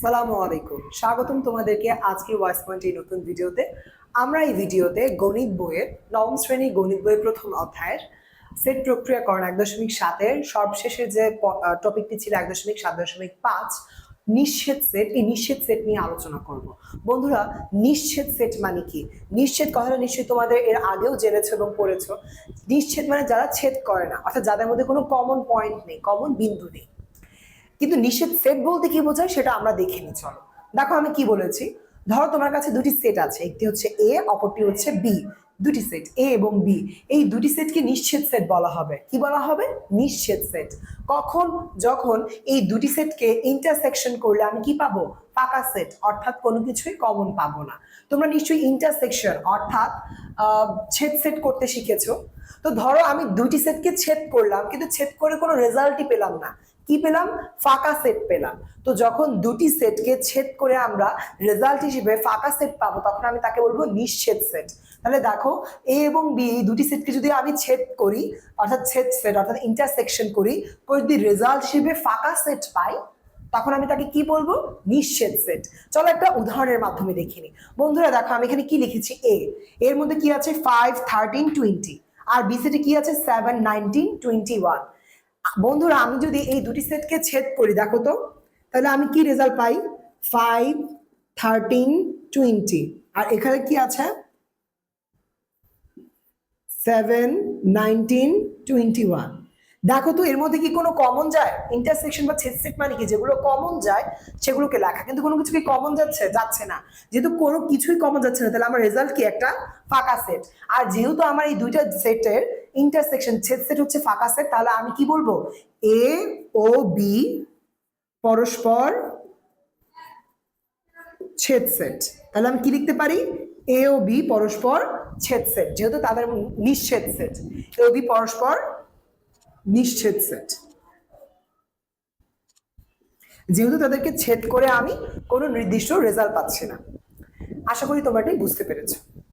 সালামু আলাইকুম। স্বাগতম তোমাদেরকে আজকে ওয়াইস পয়েন্ট এই নতুন ভিডিওতে। আমরা এই ভিডিওতে গণিত বইয়ের নবম শ্রেণি গণিত বইয়ের প্রথম অধ্যায়ের সেট প্রক্রিয়াকরণ এক দশমিক সাতের সর্বশেষে যে টপিকটি ছিল এক দশমিক সাত দশমিক পাঁচ নিঃচ্ছেদ সেট। এই নিঃচ্ছেদ সেট নিয়ে আলোচনা করব। বন্ধুরা নিঃচ্ছেদ সেট মানে কি? নিঃচ্ছেদ কথাটা নিশ্চয়ই তোমাদের এর আগেও জেনেছো এবং পড়েছো। নিঃচ্ছেদ মানে যারা ছেদ করে না, অর্থাৎ যাদের মধ্যে কোনো কমন পয়েন্ট নেই কমন বিন্দু নেই। কিন্তু নিষেধ সেট বলতে কি বোঝায় সেটা আমরা দেখে নিই, চলো। দেখো আমি কি বলেছি? ধরো তোমার কাছে দুটি সেট আছে, একটি হচ্ছে এ অপরটি হচ্ছে বি দুটি সেট এ এবং বি এই দুটি সেটকে নিশ্চিত সেট বলা হবে। কি বলা হবে? নিশ্চিত সেট কখন? যখন এই দুটি সেটকে ইন্টারসেকশন করলে আমি কি পাবো? ফাঁকা সেট অর্থাৎ কোনো কিছুই কমন পাবো না। তোমরা নিশ্চয়ই ইন্টারসেকশন অর্থাৎ ছেদ সেট করতে শিখেছো। তো ধরো আমি দুটি সেটকে ছেদ করলাম, কিন্তু ছেদ করে কোনো রেজাল্টই পেলাম না। কি পেলাম? ফাঁকা সেট পেলাম। তো যখন দুটি সেটকে ছেদ করে আমরা রেজাল্ট হিসেবে ফাঁকা সেট পাবো, তখন আমি তাকে বলব নিঃছেদ সেট তাহলে দেখো এ এবং বি এই দুটি সেটকে যদি আমি ছেদ করি, অর্থাৎ ছেদ সেট অর্থাৎ ইন্টারসেকশন করি করে যদি রেজাল্ট হিসেবে ফাঁকা সেট পাই, তখন আমি তাকে কি বলব? নিঃছেদ সেট চলো একটা উদাহরণের মাধ্যমে দেখিনি বন্ধুরা, দেখো, আমি এখানে কি লিখেছি? এ এর মধ্যে কি আছে? ফাইভ থার্টিন টোয়েন্টি আর বি সেটে কি আছে? সেভেন নাইনটিন টোয়েন্টি ওয়ান বন্ধুরা, আমি যদি এই দুটি সেটকে ছেদ করি, দেখো তো, তাহলে আমি কি রেজাল্ট পাই? ফাইভ থার্টিন টোয়েন্টি আর এখানে কি আছে? সেভেন নাইনটিন টোয়েন্টি ওয়ান দেখো তো, এর মধ্যে কি কোনো কমন যায়? ইন্টারসেকশন বা ছেদ সেট মানে কি? যেগুলো কমন যায়, সেগুলোকে লেখা। কিন্তু কোনো কিছু কি কমন যাচ্ছে যাচ্ছে না। যেহেতু কোনো কিছুই কমন যাচ্ছে না, তাহলে আমার রেজাল্ট কি? একটা ফাঁকা সেট। আর যেহেতু আমার এই দুইটা সেটের ইন্টারসেকশন ছেদ সেট হচ্ছে ফাঁকা সেট, তাহলে আমি কি বলব? এ ও বি পরস্পর ছেদ সেট। তাহলে আমি কি লিখতে পারি? এ ও বি পরস্পর ছেদ সেট, যেহেতু তাদের নিঃছেদ সেট। এ ও বি পরস্পর নিঃছেদ সেট। যেহেতু তাদেরকে ছেদ করে আমি কোনো নির্দিষ্ট রেজাল্ট পাচ্ছি না। আশা করি তোমরা এটাই বুঝতে পেরেছ।